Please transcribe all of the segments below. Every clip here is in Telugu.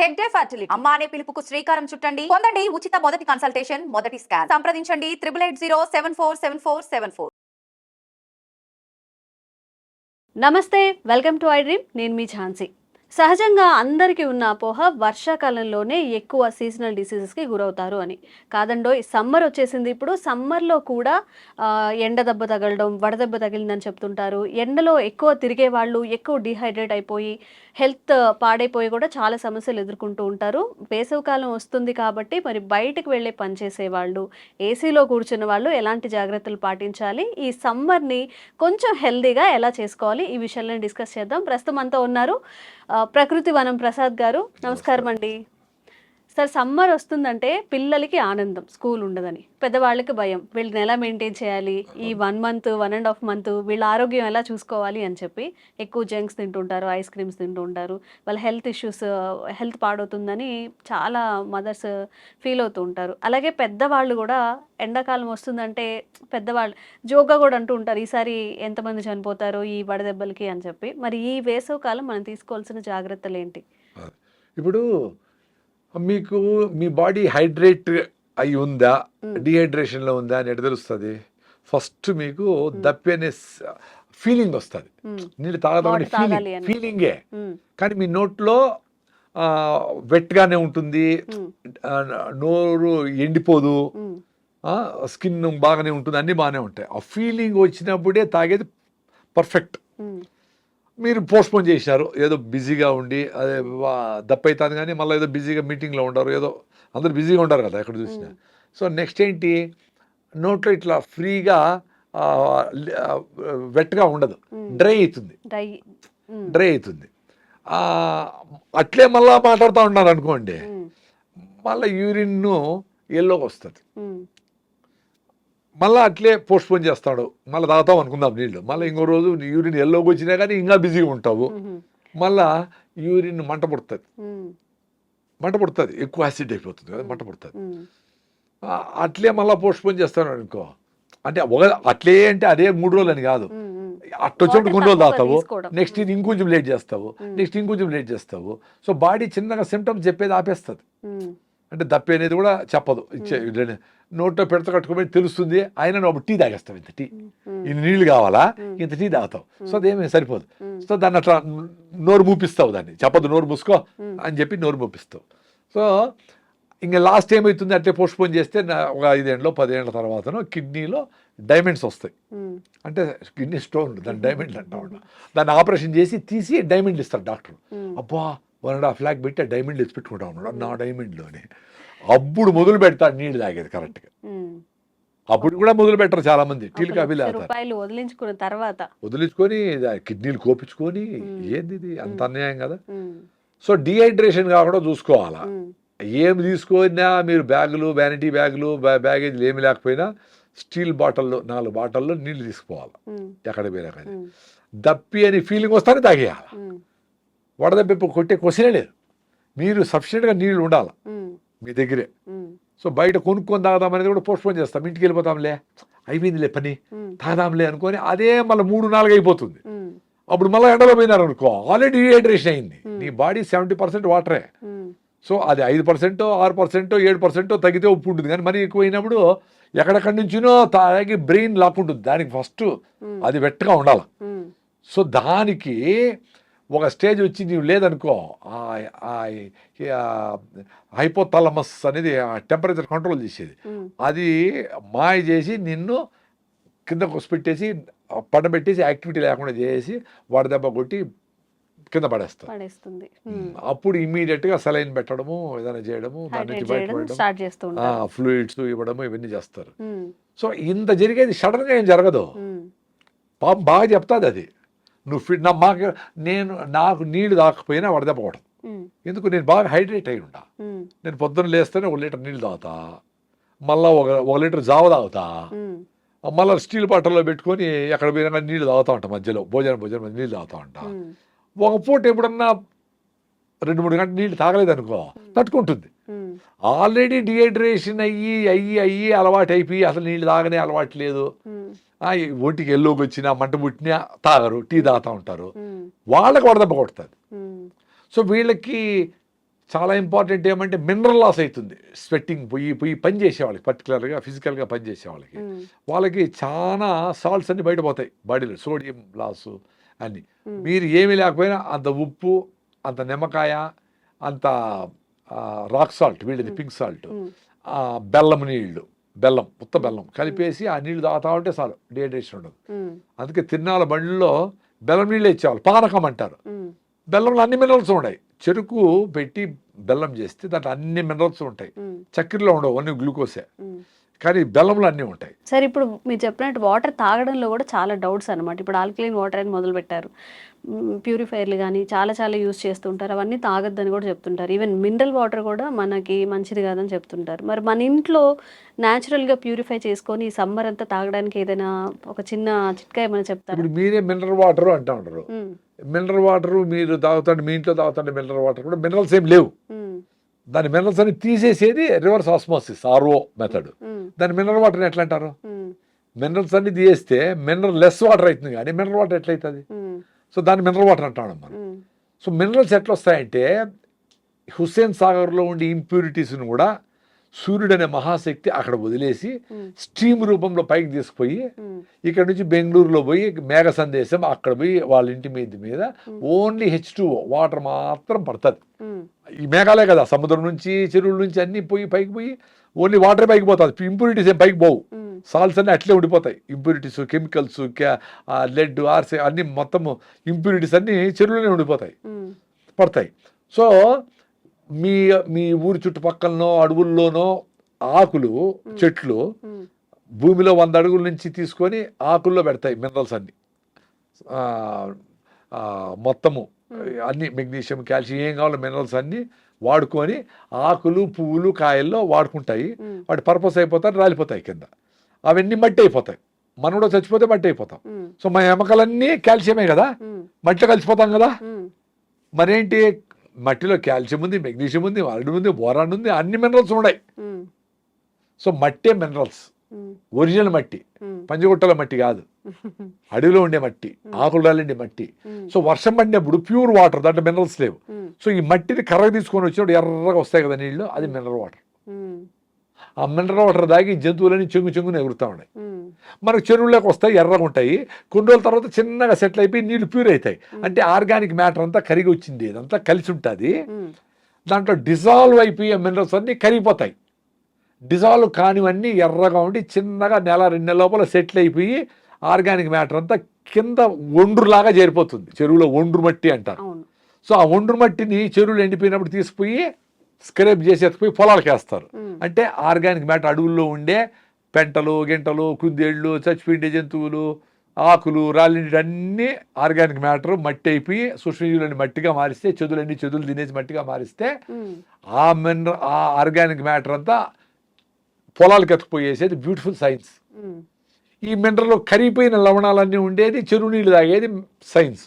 హెగ్డే ఫర్టిలిటీ అమ్మ అనే పిలుపుకు శ్రీకారం చుట్టండి. పొందండి ఉచిత మొదటి కన్సల్టేషన్ మొదటి స్కాన్ సంప్రదించండి triple eight zero seven four seven four seven four నమస్తే వెల్కమ్ టు ఐ డ్రీమ్. నేను మీ ఝాన్సీ. సహజంగా అందరికీ ఉన్న అపోహ వర్షాకాలంలోనే ఎక్కువ సీజనల్ డిసీజెస్కి గురవుతారు అని. కాదండో ఈ సమ్మర్ వచ్చేసింది ఇప్పుడు. సమ్మర్లో కూడా ఎండ దెబ్బ తగలడం వడదెబ్బ తగిలిందని చెప్తుంటారు. ఎండలో ఎక్కువ తిరిగే వాళ్ళు ఎక్కువ డిహైడ్రేట్ అయిపోయి హెల్త్ పాడైపోయి కూడా చాలా సమస్యలు ఎదుర్కొంటూ ఉంటారు. వేసవికాలం వస్తుంది కాబట్టి మరి బయటకు వెళ్ళే పని చేసే వాళ్ళు ఏసీలో కూర్చున్న వాళ్ళు ఎలాంటి జాగ్రత్తలు పాటించాలి? ఈ సమ్మర్ని కొంచెం హెల్దీగా ఎలా చేసుకోవాలి? ఈ విషయాలను డిస్కస్ చేద్దాం. ప్రస్తుతం అంతా ఉన్నారు ప్రకృతి వనం ప్రసాద్ గారు. నమస్కారం అండి సార్ సమ్మర్ వస్తుందంటే పిల్లలకి ఆనందం స్కూల్ ఉండదని. పెద్దవాళ్ళకి భయం. వీళ్ళని ఎలా మెయింటైన్ చేయాలి? ఈ one month one and half month వీళ్ళ ఆరోగ్యం ఎలా చూసుకోవాలి అని చెప్పి ఎక్కువ జంక్స్ తింటుంటారు ఐస్ క్రీమ్స్ తింటుంటారు. వాళ్ళ హెల్త్ ఇష్యూస్ హెల్త్ పాడవుతుందని చాలా మదర్స్ ఫీల్ అవుతూ ఉంటారు. అలాగే పెద్దవాళ్ళు కూడా ఎండాకాలం వస్తుందంటే పెద్దవాళ్ళు జోగా కూడా అంటూ ఉంటారు ఈసారి ఎంతమంది చనిపోతారో ఈ వడదెబ్బలకి అని చెప్పి. మరి ఈ వేసవి కాలం మనం తీసుకోవాల్సిన జాగ్రత్తలు ఏంటి? ఇప్పుడు మీకు మీ బాడీ హైడ్రేట్ అయి ఉందా? డిహైడ్రేషన్లో ఉందా అని ఎట్ట తెలుస్తుంది? ఫస్ట్ మీకు దప్పి అనే ఫీలింగ్ వస్తుంది. నీళ్ళు తాగదామని ఫీలింగ్. ఫీలింగే. కానీ మీ నోట్లో వెట్గానే ఉంటుంది. నోరు ఎండిపోదు. స్కిన్ బాగానే ఉంటుంది. అన్నీ బాగానే ఉంటాయి. ఆ ఫీలింగ్ వచ్చినప్పుడే తాగేది పర్ఫెక్ట్. మీరు పోస్ట్పోన్ చేశారు ఏదో బిజీగా ఉండి అదే వా- దప్ప అవుతుంది కానీ మళ్ళీ ఏదో బిజీగా మీటింగ్లో ఉంటారు ఏదో అందరు బిజీగా ఉంటారు కదా ఎక్కడ చూసినా. సో నెక్స్ట్ ఏంటి? నోట్లో ఇట్లా ఫ్రీగా వెట్గా ఉండదు. డ్రై అవుతుంది డ్రై అవుతుంది అట్లే మళ్ళా మాట్లాడుతూ ఉన్నారు అనుకోండి. మళ్ళీ యూరిన్ ఎల్లోకి వస్తుంది. మళ్ళీ అట్లే పోస్ట్పోన్ చేస్తాడు. మళ్ళీ తాగుతాం అనుకుందాం నీళ్ళు మళ్ళీ ఇంకో రోజు యూరిన్ ఎల్లోకి వచ్చినా కానీ ఇంకా బిజీగా ఉంటావు. మళ్ళా యూరిన్ మంట పుడుతుంది. మంట పుడుతుంది. ఎక్కువ యాసిడ్ అయిపోతుంది కదా మంట పుడుతుంది. అట్లే మళ్ళీ పోస్ట్పోన్ చేస్తాను అనుకో. అంటే ఒక అట్లే అంటే అదే మూడు రోజులు అని కాదు. మ్మ్. మ్మ్. అట్టొచ్చి Water కొన్ని రోజులు తాగుతావు. నెక్స్ట్ ఇది ఇంకొంచెం లేట్ చేస్తావు. నెక్స్ట్ ఇంకొంచెం లేట్ చేస్తావు. సో బాడీ చిన్నగా సిమ్టమ్స్ చెప్పేది ఆపేస్తుంది. అంటే దప్పి అనేది కూడా చెప్పదు. ఇచ్చే నోట్లో పెడత కట్టుకోమని తెలుస్తుంది. నువ్వు అప్పుడు టీ తాగేస్తావు ఇంత టీ. ఇన్ని నీళ్ళు కావాలా? ఇంత టీ తాగుతావు. సో అదేమీ సరిపోదు. సో దాన్ని అట్లా నోరు మూపిస్తావు దాన్ని. చెప్పదు నోరు మూసుకో అని చెప్పి నోరు మూపిస్తావు. సో ఇంకా లాస్ట్ ఏమవుతుంది అట్లే పోస్ట్పోన్ చేస్తే ఒక ఐదేళ్ళలో పదేళ్ళ తర్వాతనో కిడ్నీలో డైమండ్స్ వస్తాయి. అంటే కిడ్నీ స్టోన్ దాన్ని డైమండ్ అంటా దాన్ని ఆపరేషన్ చేసి తీసి డైమండ్లు ఇస్తారు డాక్టర్. అబ్బా! వన్ అండ్ హాఫ్ ల్యాక్ పెట్టి ఆ డైమండ్లు ఎత్తి పెట్టుకుంటా ఉన్నాడు నా డైమండ్లోని. అప్పుడు మొదలు పెడతాడు నీళ్ళు తాగేది కరెక్ట్గా. అప్పుడు కూడా మొదలు పెట్టరు చాలా మంది టీలు కాఫీ రూపాయలు వదిలించుకున్న తర్వాత. వదిలించుకొని కిడ్నీలు కోపించుకొని ఏంది ఇది? అంత అన్యాయం కదా. సో డిహైడ్రేషన్ కాకుండా చూసుకోవాలా. ఏమి తీసుకున్నా మీరు బ్యాగులు వ్యానిటీ బ్యాగులు బ్యా- బ్యాగేజీలు ఏమి లేకపోయినా స్టీల్ బాటిల్లో నాలుగు బాటిల్లో నీళ్ళు తీసుకుపోవాలి. మ్మ్. ఎక్కడ పోయినా కానీ. దప్పి అని ఫీలింగ్ వస్తానే తాగేయాలి. వడదెబ్బ కొట్టే క్వశ్చనే లేదు. మీరు సఫిషియెంట్గా నీళ్ళు ఉండాలి. మీ దగ్గరే. సో బయట కొనుక్కొని తాగదాం అనేది కూడా పోస్ట్పోన్ చేస్తాం. ఇంటికి వెళ్ళిపోతాంలే. అయిపోయిందిలే పని. తాగదాంలే అనుకొని అదే మళ్ళీ మూడు నాలుగు అయిపోతుంది. అప్పుడు మళ్ళీ ఎండలో పోయినారు అనుకో ఆల్రెడీ డిహైడ్రేషన్ అయింది నీ బాడీ సెవెంటీ పర్సెంట్ వాటరే. సో అది ఐదు పర్సెంటో ఆరు పర్సెంటో ఏడు పర్సెంటో తగ్గితే ఉప్పు ఉంటుంది. కానీ మరీ ఎక్కువ అయినప్పుడు ఎక్కడెక్కడి నుంచినో తాగి బ్రెయిన్ లాక్కుంటుంది. దానికి ఫస్ట్ అది వెట్టగా ఉండాలి. సో దానికి ఒక స్టేజ్ వచ్చి నీవు లేదనుకో హైపోథాలమస్ అనేది టెంపరేచర్ కంట్రోల్ చేసేది. అది మాయ చేసి నిన్ను కింద పెట్టేసి పడబెట్టేసి యాక్టివిటీ లేకుండా చేసి వడదెబ్బ కొట్టి కింద పడేస్తుంది. అప్పుడు ఇమ్మీడియట్గా సెలైన్ పెట్టడము ఏదైనా చేయడము దాని నుంచి బయటపడడం ఫ్లూయిడ్స్ ఇవ్వడము ఇవన్నీ చేస్తారు. సో ఇంత జరిగేది సడన్గా ఏం జరగదు. పాపం బాగా చెప్తాది అది నువ్వు ఫిట్ నా మాకు నేను నాకు నీళ్ళు తాకపోయినా వడదెబ్బకూడదు మ్మ్. ఎందుకు? నేను బాగా హైడ్రేట్ అయి మ్మ్. నేను పొద్దున్న లేస్తేనే ఒక లీటర్ నీళ్ళు తాగుతా. మళ్ళీ ఒక ఒక లీటర్ జావ తాగుతా. మళ్ళీ స్టీల్ బాటిల్లో పెట్టుకొని ఎక్కడ పోయినా నీళ్ళు తాగుతా ఉంటా మధ్యలో. భోజనం భోజనం మధ్య నీళ్ళు తాగుతా ఉంటా. ఒక పూట ఎప్పుడన్నా రెండు మూడు గంటలు నీళ్ళు తాగలేదనుకో తట్టుకుంటుంది. మ్మ్. ఆల్రెడీ డిహైడ్రేషన్ అయ్యి అయ్యి అయ్యి అలవాటు అయిపోయి అసలు నీళ్ళు తాగనే అలవాటు లేదు. ఒంటికి ఎల్లోకి వచ్చినా మంట పుట్టినా తాగరు టీ తాగుతూ ఉంటారు. వాళ్ళకి వడదెబ్బ కొడుతుంది. సో వీళ్ళకి చాలా ఇంపార్టెంట్ ఏమంటే మినరల్ లాస్ అవుతుంది స్వెట్టింగ్ పోయి పోయి పని చేసే వాళ్ళకి పర్టికులర్గా ఫిజికల్గా పని చేసే వాళ్ళకి. వాళ్ళకి చాలా సాల్ట్స్ అన్ని బయటపోతాయి బాడీలో సోడియం లాసు అన్ని. మీరు ఏమీ లేకపోయినా అంత ఉప్పు అంత నిమ్మకాయ అంత రాక్ సాల్ట్ వీళ్ళది పింక్ సాల్ట్ బెల్లం నీళ్ళు బెల్లం ఉత్త బెల్లం కలిపేసి ఆ నీళ్ళు తాగుతా ఉంటే చాలు డిహైడ్రేషన్ ఉండదు. అందుకే తిన్నాల బండిలో బెల్లం నీళ్ళు ఇచ్చేవాళ్ళు పానకం అంటారు. బెల్లంలో అన్ని మినరల్స్ ఉన్నాయి. చెరుకు పెట్టి బెల్లం చేస్తే దాంట్లో అన్ని మినరల్స్ ఉంటాయి. చక్కెరలో ఉండవు అన్ని గ్లూకోసే. కానీ బెల్లంలో అన్నీ ఉంటాయి. సరే ఇప్పుడు మీరు చెప్పినట్టు వాటర్ తాగడంలో కూడా చాలా డౌట్స్ అనమాట ఇప్పుడు ఆల్కలైన్ వాటర్ అని మొదలు పెట్టారు ప్యూరిఫైర్లు కానీ చాలా చాలా యూస్ చేస్తుంటారు. అవన్నీ తాగొద్దని కూడా చెప్తుంటారు. ఈవెన్ మినరల్ వాటర్ కూడా మనకి మంచిది కాదని చెప్తుంటారు. మరి మన ఇంట్లో న్యాచురల్గా ప్యూరిఫై చేసుకొని ఈ సమ్మర్ అంతా తాగడానికి ఏదైనా ఒక చిన్న చిట్కా ఏమైనా చెప్తారా? ఇప్పుడు మీరే మినరల్ వాటర్ అంటా ఉంటారు మినరల్ వాటర్ మీరు తాగుతాండి మీ ఇంట్లో తాగుతాండి మినరల్ వాటర్ కూడా మినరల్స్ ఏం లేవు. దాని మినరల్స్ అన్ని తీసేసేది రివర్స్ ఆస్మోసిస్ ఆర్ఓ మెథడ్ దాని మినరల్ వాటర్ ఎట్లా అంటారు మినరల్స్ అన్ని తీసేస్తే మినరల్ లెస్ వాటర్ అవుతుంది కానీ మినరల్ వాటర్ ఎట్లయితుంది? సో దాన్ని మినరల్ వాటర్ అంటాం మనం. సో మినరల్స్ ఎట్లా వస్తాయంటే హుస్సేన్ సాగర్లో ఉండే ఇంప్యూరిటీస్ని కూడా సూర్యుడు అనే మహాశక్తి అక్కడ వదిలేసి స్టీమ్ రూపంలో పైకి తీసుకుపోయి ఇక్కడ నుంచి బెంగళూరులో పోయి మేఘ సందేశం అక్కడ పోయి వాళ్ళ ఇంటి మీద మీద ఓన్లీ హెచ్ టూ వాటర్ మాత్రం పడుతుంది. ఈ మేఘాలే కదా సముద్రం నుంచి చెరువుల నుంచి అన్ని పోయి పైకి పోయి ఓన్లీ వాటర్ పైకి పోతుంది. ఇంప్యూరిటీస్ ఏం పైకి పోవు. ఉమ్, సాల్ట్స్ అన్ని అట్లే ఉండిపోతాయి. ఇంప్యూరిటీస్ కెమికల్స్ లెడ్ ఆర్సే అన్ని మొత్తం ఇంప్యూరిటీస్ అన్ని చెరువులోనే ఉండిపోతాయి. పడతాయి. సో మీ మీ ఊరి చుట్టుపక్కలనో అడవుల్లోనో ఆకులు చెట్లు భూమిలో వంద అడుగుల నుంచి తీసుకొని ఆకుల్లో పెడతాయి మినరల్స్ అన్ని. మొత్తము. అన్ని మెగ్నీషియం కాల్షియం ఏం కావాలో మినరల్స్ అన్ని వాడుకొని ఆకులు పువ్వులు కాయల్లో వాడుకుంటాయి. వాటి పర్పస్ అయిపోతాయి రాలిపోతాయి కింద. అవన్నీ మట్టి అయిపోతాయి. మనం కూడా చచ్చిపోతే మట్టి అయిపోతాం. సో మన ఎముకలన్నీ కాల్షియమే కదా. మట్టిలో కలిసిపోతాం కదా. మరేంటి? మట్టిలో కాల్షియం ఉంది మెగ్నీషియం ఉంది అరడు ఉంది బోరాన్ ఉంది అన్ని మినరల్స్ ఉన్నాయి. సో మట్టే మినరల్స్ ఒరిజినల్ మట్టి. పంచగుట్టల మట్టి కాదు. అడవిలో ఉండే మట్టి ఆకులలో ఉండే మట్టి. సో వర్షం పడినప్పుడు ప్యూర్ వాటర్ దాంట్లో మినరల్స్ లేవు. సో ఈ మట్టిని కర్ర తీసుకొని వచ్చినప్పుడు ఎర్రగా వస్తాయి కదా నీళ్ళు అది మినరల్ వాటర్ ఆ మినరల్ వాటర్ దాగి జంతువులని చెంగు చెంగుని ఎగురుతూ ఉన్నాయి. మనకు చెరువులోకి వస్తాయి ఎర్రగా ఉంటాయి. కొన్ని రోజుల తర్వాత చిన్నగా సెటిల్ అయిపోయి నీళ్ళు ప్యూర్ అవుతాయి. అంటే ఆర్గానిక్ మ్యాటర్ అంతా కరిగి వచ్చింది ఇదంతా కలిసి ఉంటుంది. దాంట్లో డిజాల్వ్ అయిపోయే మినరల్స్ అన్నీ కరిగిపోతాయి. డిజాల్వ్ కానివన్నీ ఎర్రగా ఉండి చిన్నగా నెల రెండు నెలల లోపల సెటిల్ అయిపోయి ఆర్గానిక్ మ్యాటర్ అంతా కింద ఒండ్రులాగా చేరిపోతుంది. చెరువులో ఒండ్రు మట్టి అంటారు. సో ఆ ఒండ్రు మట్టిని చెరువులు ఎండిపోయినప్పుడు తీసుకుపోయి స్క్రేప్ చేసి ఎత్తుకుపోయి పొలాలకు వేస్తారు అంటే ఆర్గానిక్ మ్యాటర్ అడవుల్లో ఉండే పెంటలు గింటలు కుందేళ్ళు చచ్చిపోయిండే జంతువులు ఆకులు రాలిండి అన్నీ ఆర్గానిక్ మ్యాటర్ మట్టి అయిపోయి సూక్ష్మజీవులని మట్టిగా మారిస్తే చెదులన్నీ చెదులు తినేసి మట్టిగా మారిస్తే ఆ మినర ఆ ఆర్గానిక్ మ్యాటర్ అంతా పొలాలకు ఎత్తుకుపోయేసేది బ్యూటిఫుల్ సైన్స్. ఈ మినరల్ కరిగిపోయిన లవణాలన్నీ ఉండేది చెరువు నీళ్ళు తాగేది సైన్స్.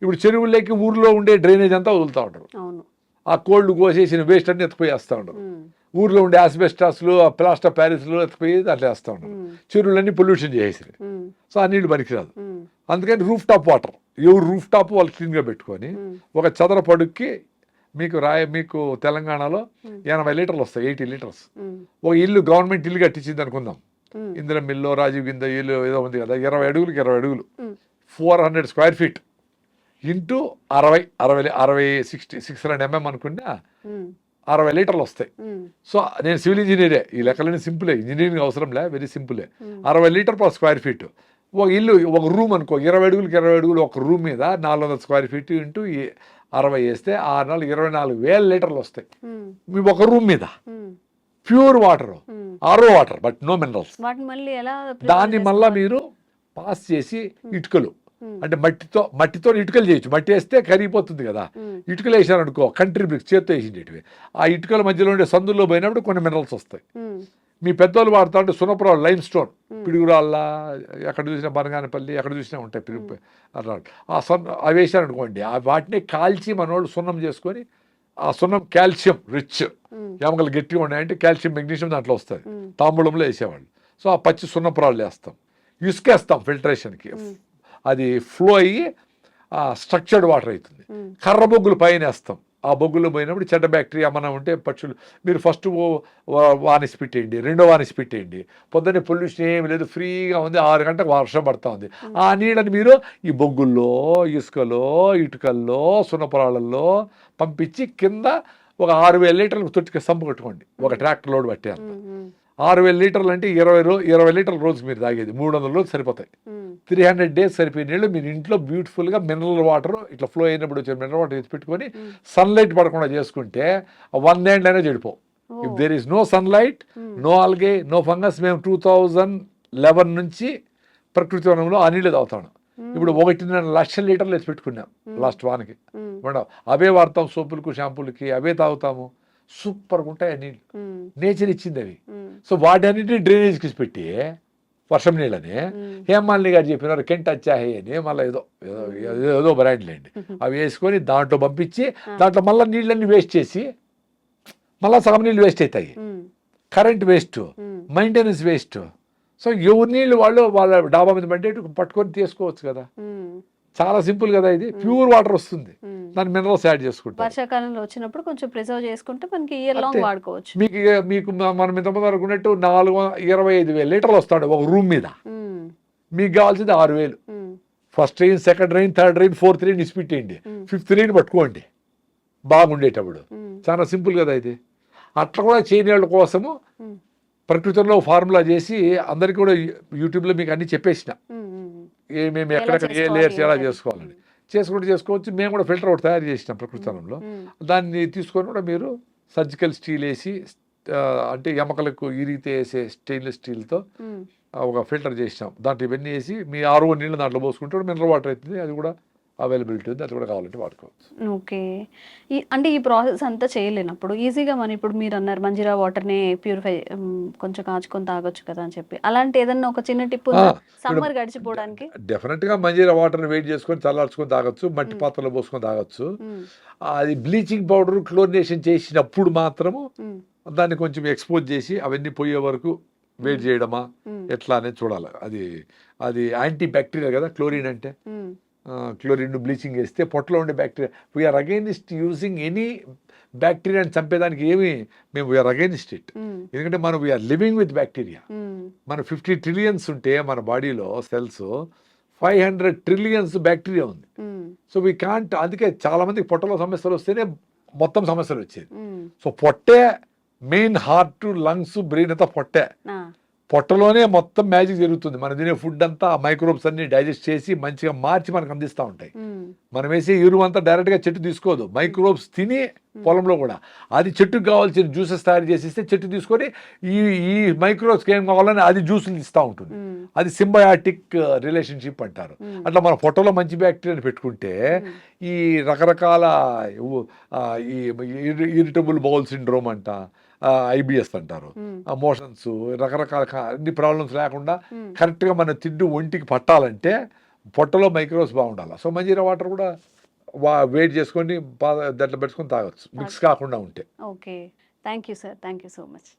ఇప్పుడు చెరువుల్లోకి ఊర్లో ఉండే డ్రైనేజ్ అంతా వదులుతూ ఉంటారు. అవును. ఆ కోళ్ళు కోసేసిన వేస్ట్ అన్ని ఎత్తుకుపోయేస్తూ ఉమ్, ఊర్లో ఉండే ఆస్బెస్టాస్లు ఆ ప్లాస్టర్ ప్యారిస్లు ఎత్తుకుపోయి అట్లా వేస్తూ ఉమ్, చెరువులన్నీ పొల్యూషన్ చేసేసి సో ఆ నీళ్ళు పనికిరాదు. అందుకని రూఫ్ టాప్ వాటర్ ఎవరు రూఫ్ టాప్ వాళ్ళు క్లీన్గా పెట్టుకొని ఒక చదరపడుక్కి మీకు రాయ మీకు తెలంగాణలో. ఎనభై లీటర్లు వస్తాయి ఎయిటీ లీటర్స్. ఒక ఇల్లు గవర్నమెంట్ ఇల్లు కట్టించింది అనుకుందాం. ఇందిరా మిల్లో రాజీవ్ కింద ఇల్లు ఏదో ఉంది కదా ఇరవై అడుగులకి ఇరవై అడుగులు. Four hundred square feet into అరవై అరవై అరవై సిక్స్టీ సిక్స్ హండ్రెడ్ ఎంఎం అనుకున్నా అరవై లీటర్లు వస్తాయి. సో నేను సివిల్ ఇంజనీరే. ఈ లెక్కలన్నీ సింపులే. Engineering అవసరంలే very సింపులే. అరవై లీటర్ పర్ స్క్వేర్ ఫీట్. ఒక ఇల్లు ఒక రూమ్ అనుకో ఇరవై అడుగులకి ఇరవై అడుగులు ఒక రూమ్ మీద నాలుగు వందల స్క్వేర్ ఫీట్ ఇంటూ అరవై వేస్తే ఆరు నాలుగు ఇరవై నాలుగు వేల లీటర్లు వస్తాయి. మీ ఒక రూమ్ మీద. Pure water. RO water but no minerals. దాన్ని మళ్ళా మీరు పాస్ చేసి ఇటుకలు. అంటే మట్టితో మట్టితో ఇటుకలు చేయొచ్చు. మట్టి వేస్తే కరిగిపోతుంది కదా. ఉమ్, ఇటుకలు వేసారనుకో కంట్రీ బ్రిక్స్ చేత్తో వేసిండేటివి ఆ ఇటుకల మధ్యలో ఉండే సందుల్లో పోయినప్పుడు కొన్ని మినరల్స్ వస్తాయి. ఉమ్, మీ పెద్దోళ్ళు వాడుతా ఉంటే సునపురాలు లైమ్ స్టోన్ Hmm. పిడుగురాళ్ళ ఎక్కడ చూసినా బనగానపల్లి ఎక్కడ చూసినా ఉంటాయి పిడుగు అట్లా. ఆ సున్న అవి వేసారనుకోండి ఆ వాటిని కాల్చి మనోళ్ళు సున్నం చేసుకొని ఆ సున్నం కాల్షియం రిచ్. ఎమకలు గట్టిగా ఉన్నాయంటే కాల్షియం మెగ్నీషియం దాంట్లో వస్తుంది తాంబూలంలో వేసేవాళ్ళు. సో ఆ పచ్చి సున్నపురాలు వేస్తాం. ఇసుకేస్తాం ఫిల్టరేషన్కి. అది ఫ్లో అయ్యి స్ట్రక్చర్డ్ వాటర్ అవుతుంది. కర్ర బొగ్గులు పైన వేస్తాం ఆ బొగ్గులో పోయినప్పుడు చెడ్డ బ్యాక్టీరియా మనం ఉంటే పక్షులు మీరు ఫస్ట్ వానిసి పెట్టేయండి రెండో వానిసి పెట్టేయండి. పొద్దున్నే పొల్యూషన్ ఏమి లేదు ఫ్రీగా ఉంది ఆరు గంటలకు వర్షం పడతా ఉంది. ఆ నీళ్ళని మీరు ఈ బొగ్గుల్లో ఇసుకలో ఇటుకల్లో సున్నపొలాలలో పంపించి కింద ఒక ఆరు వేల లీటర్లకు తొట్టికి సంపు కట్టుకోండి. ఒక ట్రాక్టర్ లోడ్ ఉమ్, ఆరు వేల లీటర్లు అంటే ఇరవై రో ఇరవై లీటర్ల రోజుకి మీరు తాగేది. మూడు వందల రోజులు సరిపోతాయి. త్రీ హండ్రెడ్ డేస్ సరిపోయే నీళ్ళు మీరు ఇంట్లో బ్యూటిఫుల్గా మినరల్ వాటర్ ఇట్లా ఫ్లో అయినప్పుడు వచ్చే మినరల్ వాటర్ ఎత్తి పెట్టుకొని. సన్లైట్ పడకుండా చేసుకుంటే వన్ హ్యాండ్ అయినా చెడిపోవు. ఓ, if there is no sunlight no algae no fungus మేము టూ థౌజండ్ లెవెన్ నుంచి ప్రకృతి వనంలో ఆ నీళ్ళు తాగుతాను ఇప్పుడు ఒకటిన్నర లక్షల లీటర్లు ఎత్తి పెట్టుకున్నాం లాస్ట్ వానికి. మేడం అవే వాడతాం సోపులకు షాంపూలకి అవే తాగుతాము. సూపర్గా ఉంటాయి నీళ్ళు. నేచర్ ఇచ్చింది అవి సో వాటన్నిటిని డ్రైనేజ్కి పెట్టి వర్షం నీళ్ళని హేమాలిని గారు చెప్పినారు కెంట్ వచ్చాహే అని మళ్ళీ ఏదో ఏదో ఏదో- బ్రాండ్లేండి అవి వేసుకొని దాంట్లో పంపించి దాంట్లో మళ్ళీ నీళ్ళన్నీ వేస్ట్ చేసి మళ్ళీ సగం నీళ్ళు వేస్ట్ అవుతాయి. Current waste maintenance waste. So ఎవరి నీళ్ళు వాళ్ళు వాళ్ళ డాబా మీద పడ్డే పట్టుకొని తీసుకోవచ్చు కదా. చాలా సింపుల్ కదా ఇది. ప్యూర్ వాటర్ వస్తుంది. దాని మినరల్స్ యాడ్ చేసుకుంటారు. వర్షాకాలంలో వచ్చినప్పుడు కొంచెం ప్రిజర్వ్ చేసుకుంటే మనకి ఇయర్ లాంగ్. వాడుకోవచ్చు. మీకు మీకు మనం ఇంతమంది అనుకున్నట్టు నాలుగు ఇరవై ఐదు వేలు లీటర్లు వస్తాడు ఒక రూమ్ మీద. మీకు కావాల్సింది ఆరు వేలు. First rain second rain third rain fourth rain ఇసిపెట్టేయండి fifth rain పట్టుకోండి. బాగుండేటప్పుడు చాలా సింపుల్ కదా ఇది. అట్లా కూడా చేయని వాళ్ళ కోసము ప్రకృతిలో ఫార్ములా చేసి అందరికీ కూడా యూట్యూబ్లో మీకు అన్ని చెప్పేసిన. ఎలా ఎక్కడెక్కడ ఏ లేయర్స్ ఎలా. చేసుకోవాలని. చేసుకుంటూ చేసుకోవచ్చు. మేము కూడా ఫిల్టర్ ఒకటి తయారు చేసినాం ప్రకృతిలో దాన్ని తీసుకొని కూడా మీరు సర్జికల్ స్టీల్ వేసి అంటే ఎమకలకు ఇరిగితే వేసే స్టెయిన్లెస్ స్టీల్తో ఒక ఫిల్టర్ చేసినాం. దాంట్లో ఇవన్నీ వేసి మీ ఆరో నీళ్ళు దాంట్లో పోసుకుంటే మినరల్ వాటర్ అవుతుంది అది కూడా అవైలబిలిటీ ఉంది అది కూడా కావాలంటే వాడుకోవచ్చు. ఓకే. ఈ అంటే ఈ ప్రాసెస్ అంతా చేయలేనప్పుడు ఈజీగా మనం ఇప్పుడు మీరు అన్నారు మంజీరా వాటర్ని ప్యూరిఫై కొంచెం కాచుకొని తాగొచ్చు కదా అని చెప్పి. అలాంటి ఏదన్నా ఒక చిన్న టిప్ సమ్మర్ గడిచిపోవడానికి? డెఫినెట్గా మంజీరా వాటర్ని వెయిట్ చేసుకొని చల్లార్చుకొని తాగొచ్చు మట్టి. పాత్రలో పోసుకొని తాగొచ్చు. అది బ్లీచింగ్ పౌడర్ క్లోరినేషన్ చేసినప్పుడు మాత్రము దాన్ని కొంచెం ఎక్స్పోజ్ చేసి అవన్నీ పోయే వరకు వెయిట్ చేయడమా? ఎట్లా అనేది చూడాలి. అది అది యాంటీ బ్యాక్టీరియా కదా క్లోరిన్ అంటే? క్లోరిన్ బ్లీచింగ్ వేస్తే పొట్టలో ఉండే bacteria. We are against using any బ్యాక్టీరియాని చంపేదానికి ఏమి మేము వీఆర్ అగైనిస్ట్ ఇట్ ఎందుకంటే మనం we are living with bacteria మన ఫిఫ్టీ ట్రిలియన్స్ ఉంటే మన బాడీలో cells five hundred trillions bacteria ఉంది. సో వీ కాంట్ అందుకే చాలా మందికి పొట్టలో సమస్యలు వస్తేనే మొత్తం సమస్యలు వచ్చేది. సో పొట్టే మెయిన్ హార్ట్ లంగ్స్ బ్రెయిన్ అంతా పొట్టే. పొట్టలోనే మొత్తం మ్యాజిక్ జరుగుతుంది. మనం తినే ఫుడ్ అంతా మైక్రోబ్స్ అన్ని డైజెస్ట్ చేసి మంచిగా మార్చి మనకు అందిస్తూ ఉంటాయి. మనం వేసే ఎరువు అంతా డైరెక్ట్గా చెట్టు తీసుకోదు. మైక్రోబ్స్ తిని పొలంలో కూడా. అది చెట్టుకు కావాల్సిన జ్యూసెస్ తయారు చేసి ఇస్తే చెట్టు తీసుకొని ఈ ఈ మైక్రోబ్స్కి ఏం కావాలని అది జ్యూసులు ఇస్తూ ఉంటుంది. అది సింబయాటిక్ రిలేషన్షిప్ అంటారు. ఉమ్, అట్లా మన పొట్టలో మంచి బ్యాక్టీరియాని పెట్టుకుంటే ఈ రకరకాల ఈ ఇరిటబుల్ బౌల్ సిండ్రోమ్ అంట ఐబిఎస్ అంటారు. మోషన్స్ రకరకాల అన్ని ప్రాబ్లమ్స్ లేకుండా. కరెక్ట్గా మన తిండి ఒంటికి పట్టాలంటే పొట్టలో మైక్రోస్ బాగుండాలి? సో మంజీరా వాటర్ కూడా వా వెయిట్ చేసుకొని దాంట్లో పెట్టుకొని తాగొచ్చు. మిక్స్ కాకుండా ఉంటే. Okay. Thank you sir. Thank you so much.